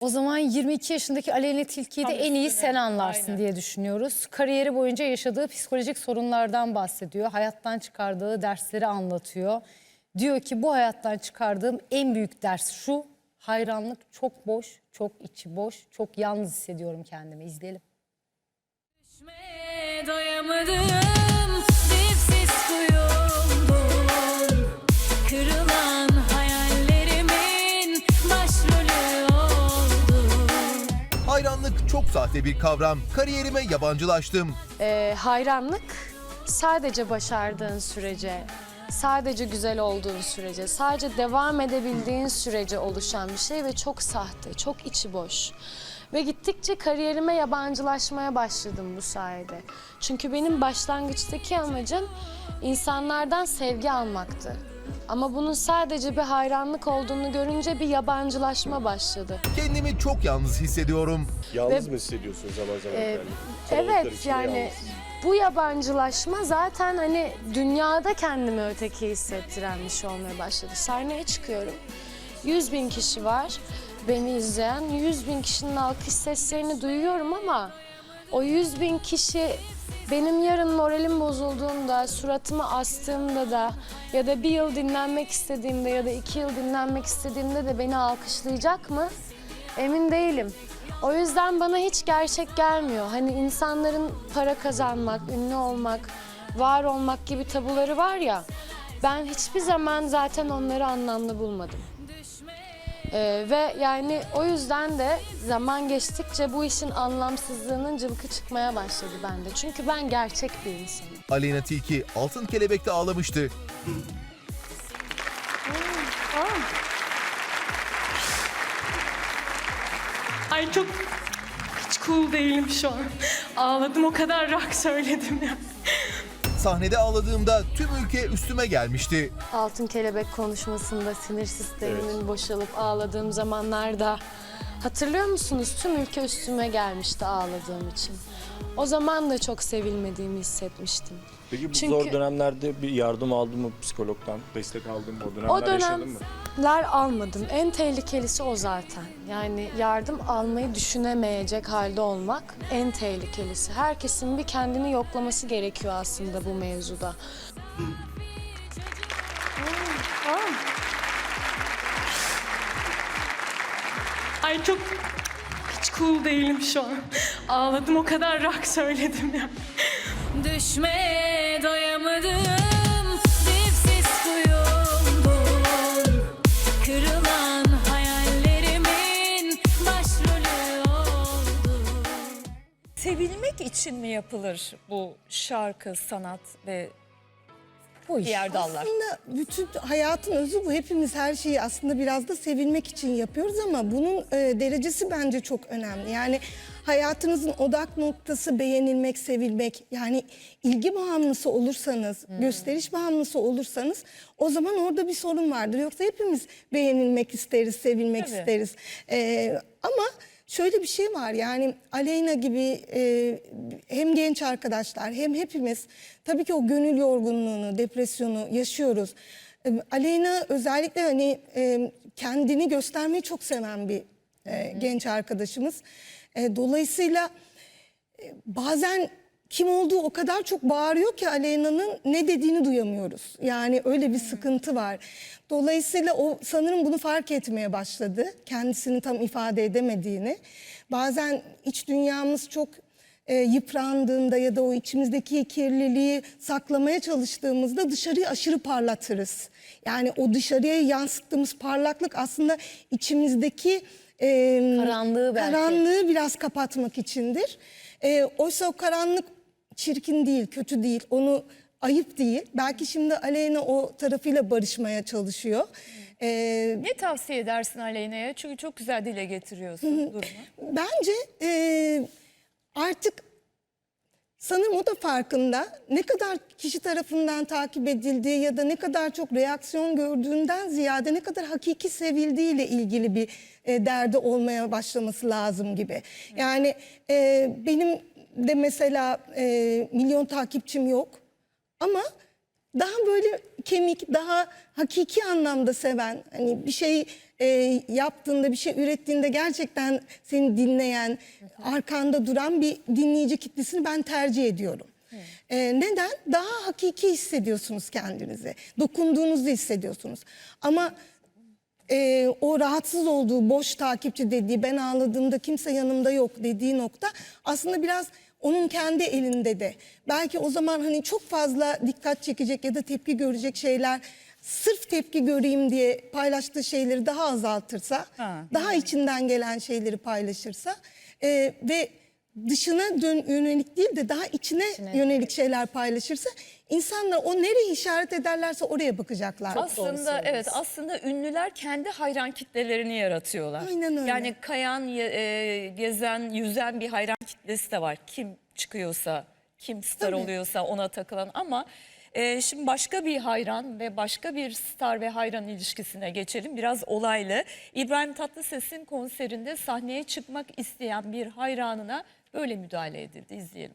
O zaman 22 yaşındaki Aleyna Tilki'yi de Tam en iyi üstüne, sen anlarsın aynen. diye düşünüyoruz. Kariyeri boyunca yaşadığı psikolojik sorunlardan bahsediyor. Hayattan çıkardığı dersleri anlatıyor. Diyor ki bu hayattan çıkardığım en büyük ders şu. Hayranlık çok boş, çok içi boş, çok yalnız hissediyorum kendimi. İzleyelim. Düşmeye doyamadım çok sahte bir kavram. Kariyerime yabancılaştım. Ee, hayranlık sadece başardığın sürece, sadece güzel olduğun sürece, sadece devam edebildiğin sürece oluşan bir şey ve çok sahte, çok içi boş. Ve gittikçe kariyerime yabancılaşmaya başladım bu sayede. Çünkü benim başlangıçtaki amacım insanlardan sevgi almaktı. Ama bunun sadece bir hayranlık olduğunu görünce bir yabancılaşma başladı. Kendimi çok yalnız hissediyorum. Yalnız Ve- mı hissediyorsun zaman zaman Ee? Kalabalıklar Evet içinde yani yalnız. bu yabancılaşma zaten hani dünyada kendimi öteki hissettiren bir şey olmaya başladı. Sahneye çıkıyorum. 100 bin kişi var beni izleyen. 100 bin kişinin alkış seslerini duyuyorum ama o 100 bin kişi benim yarın moralim bozulduğunda, suratımı astığımda da ya da bir yıl dinlenmek istediğimde ya da iki yıl dinlenmek istediğimde de beni alkışlayacak mı? Emin değilim. O yüzden bana hiç gerçek gelmiyor. Hani insanların para kazanmak, ünlü olmak, var olmak gibi tabuları var ya. Ben hiçbir zaman zaten onları anlamlı bulmadım. Ee, ve yani o yüzden de zaman geçtikçe bu işin anlamsızlığının cılkı çıkmaya başladı bende. Çünkü ben gerçek bir insanım. Aleyna Tilki Altın Kelebek'te ağlamıştı. Ay çok hiç cool değilim şu an. Ağladım o kadar rock söyledim ya. Sahnede ağladığımda tüm ülke üstüme gelmişti. Altın kelebek konuşmasında sinir sistemimin boşalıp ağladığım zamanlarda hatırlıyor musunuz? Tüm ülke üstüme gelmişti ağladığım için. O zaman da çok sevilmediğimi hissetmiştim. Peki bu Çünkü- zor dönemlerde bir yardım aldın mı psikologdan? Destek aldın mı? O dönemler O yaşadın mı? dönemler almadım. En tehlikelisi o zaten. Yani yardım almayı düşünemeyecek halde olmak en tehlikelisi. Herkesin bir kendini yoklaması gerekiyor aslında bu mevzuda. Ay çok hiç cool değilim şu an. Ağladım o kadar rock söyledim ya. Düşmeye Sevilmek için mi yapılır bu şarkı, sanat ve Bu iş. diğer dallar? Aslında bütün hayatın özü bu. Hepimiz her şeyi aslında biraz da sevilmek için yapıyoruz ama bunun e, derecesi bence çok önemli. Yani hayatınızın odak noktası beğenilmek, sevilmek. Yani ilgi bağımlısı olursanız, gösteriş bağımlısı olursanız o zaman orada bir sorun vardır. Yoksa hepimiz beğenilmek isteriz, sevilmek Tabii. isteriz. E, ama şöyle bir şey var yani Aleyna gibi e, hem genç arkadaşlar hem hepimiz tabii ki o gönül yorgunluğunu, depresyonu yaşıyoruz. E, Aleyna özellikle hani e, kendini göstermeyi çok seven bir e, genç arkadaşımız. E, dolayısıyla e, bazen kim olduğu o kadar çok bağırıyor ki Aleyna'nın ne dediğini duyamıyoruz. Yani öyle bir sıkıntı var. Dolayısıyla o sanırım bunu fark etmeye başladı. Kendisini tam ifade edemediğini. Bazen iç dünyamız çok e, yıprandığında ya da o içimizdeki kirliliği saklamaya çalıştığımızda dışarıyı aşırı parlatırız. Yani o dışarıya yansıttığımız parlaklık aslında içimizdeki e, Karanlığı belki. karanlığı biraz kapatmak içindir. E, oysa o karanlık çirkin değil, kötü değil, onu ayıp değil. Belki şimdi Aleyna o tarafıyla barışmaya çalışıyor. E, Ne tavsiye edersin Aleyna'ya? Çünkü çok güzel dile getiriyorsun durumu. Bence e, artık sanırım o da farkında. Ne kadar kişi tarafından takip edildiği ya da ne kadar çok reaksiyon gördüğünden ziyade ne kadar hakiki sevildiğiyle ilgili bir e, derdi olmaya başlaması lazım gibi. Yani e, benim de mesela e, milyon takipçim yok ama daha böyle kemik, daha hakiki anlamda seven, hani bir şey e, yaptığında, bir şey ürettiğinde gerçekten seni dinleyen, arkanda duran bir dinleyici kitlesini ben tercih ediyorum. E, neden? Daha hakiki hissediyorsunuz kendinizi. Dokunduğunuzu hissediyorsunuz. Ama e, o rahatsız olduğu boş takipçi dediği ben ağladığımda kimse yanımda yok dediği nokta aslında biraz onun kendi elinde de. Belki o zaman hani çok fazla dikkat çekecek ya da tepki görecek şeyler sırf tepki göreyim diye paylaştığı şeyleri daha azaltırsa, Ha. daha içinden gelen şeyleri paylaşırsa e, ve dışına dön yönelik değil de daha içine, yönelik şeyler paylaşırsa insanlar o nereye işaret ederlerse oraya bakacaklar. Aslında evet aslında ünlüler kendi hayran kitlelerini yaratıyorlar. Aynen öyle. Yani kayan, ye- e, gezen, yüzen bir hayran kitlesi de var. Kim çıkıyorsa, kim star Tabii. oluyorsa ona takılan ama e, şimdi başka bir hayran ve başka bir star ve hayran ilişkisine geçelim. Biraz olaylı. İbrahim Tatlıses'in konserinde sahneye çıkmak isteyen bir hayranına böyle müdahale edildi. İzleyelim.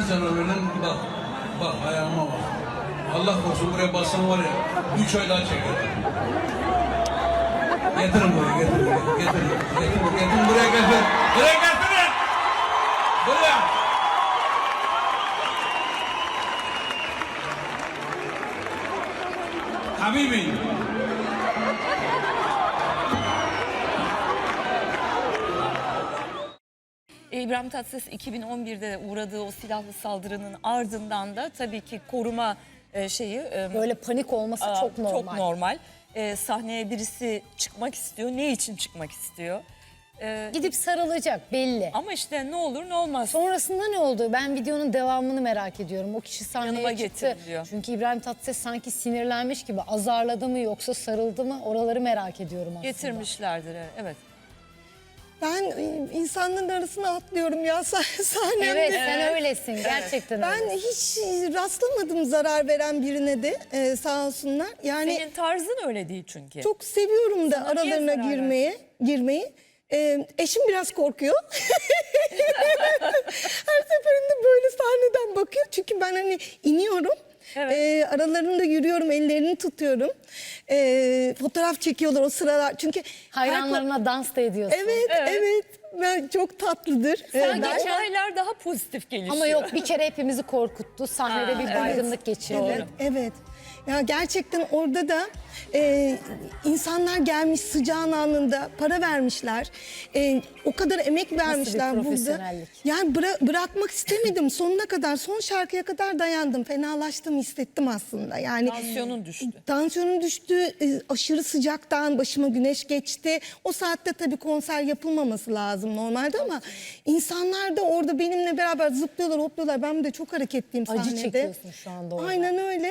Kendine zarar veren bak. Bak ayağıma bak. Allah korusun buraya bassan var ya. Üç ay daha çeker. Getirin buraya getirin. Getirin. Getirin, getirin buraya getirin. Buraya getirin. Buraya. Habibi. İbrahim Tatlıses 2011'de uğradığı o silahlı saldırının ardından da tabii ki koruma e, şeyi e, Böyle panik olması aa, çok normal. Çok normal. E, sahneye birisi çıkmak istiyor. Ne için çıkmak istiyor? E, Gidip sarılacak belli. ama işte ne olur ne olmaz. Sonrasında ne oldu? Ben videonun devamını merak ediyorum. O kişi sahneye Yanıma çıktı. diyor. Çünkü İbrahim Tatlıses sanki sinirlenmiş gibi azarladı mı yoksa sarıldı mı? Oraları merak ediyorum aslında. Getirmişlerdir evet. Ben e, insanların arasına atlıyorum ya sah- sahnemde. Evet, sen öylesin. Gerçekten Ben öyle. hiç rastlamadım zarar veren birine de e, sağ olsunlar. Yani Senin tarzın öyle değil çünkü. çok seviyorum da Sana niye aralarına zarar girmeye, girmeyi. E, eşim biraz korkuyor. Her seferinde böyle sahneden bakıyor. Çünkü ben hani iniyorum. Evet. E, aralarında yürüyorum, ellerini tutuyorum. E, fotoğraf çekiyorlar o sıralar. Çünkü Hayranlarına dans da ediyorsun. Evet, evet. Ben çok tatlıdır. E, Sanki ben- olaylar daha pozitif gelişiyor. Ama yok bir kere hepimizi korkuttu. Sahnede Ha, bir evet. baygınlık geçirdi. Evet, evet. Ya gerçekten orada da e, insanlar gelmiş sıcağın anında para vermişler. E, o kadar emek vermişler burada. Yani bıra- bırakmak istemedim sonuna kadar. Son şarkıya kadar dayandım. Fenalaştım hissettim aslında. Yani Tansiyonun düştü. Tansiyonum düştü. e, aşırı sıcaktan başıma güneş geçti. O saatte tabii konser yapılmaması lazım normalde ama insanlar da orada benimle beraber zıplıyorlar, hopluyorlar. Ben de çok hareketliyim Acı sahnede. çekiyorsun şu anda orada. Aynen öyle.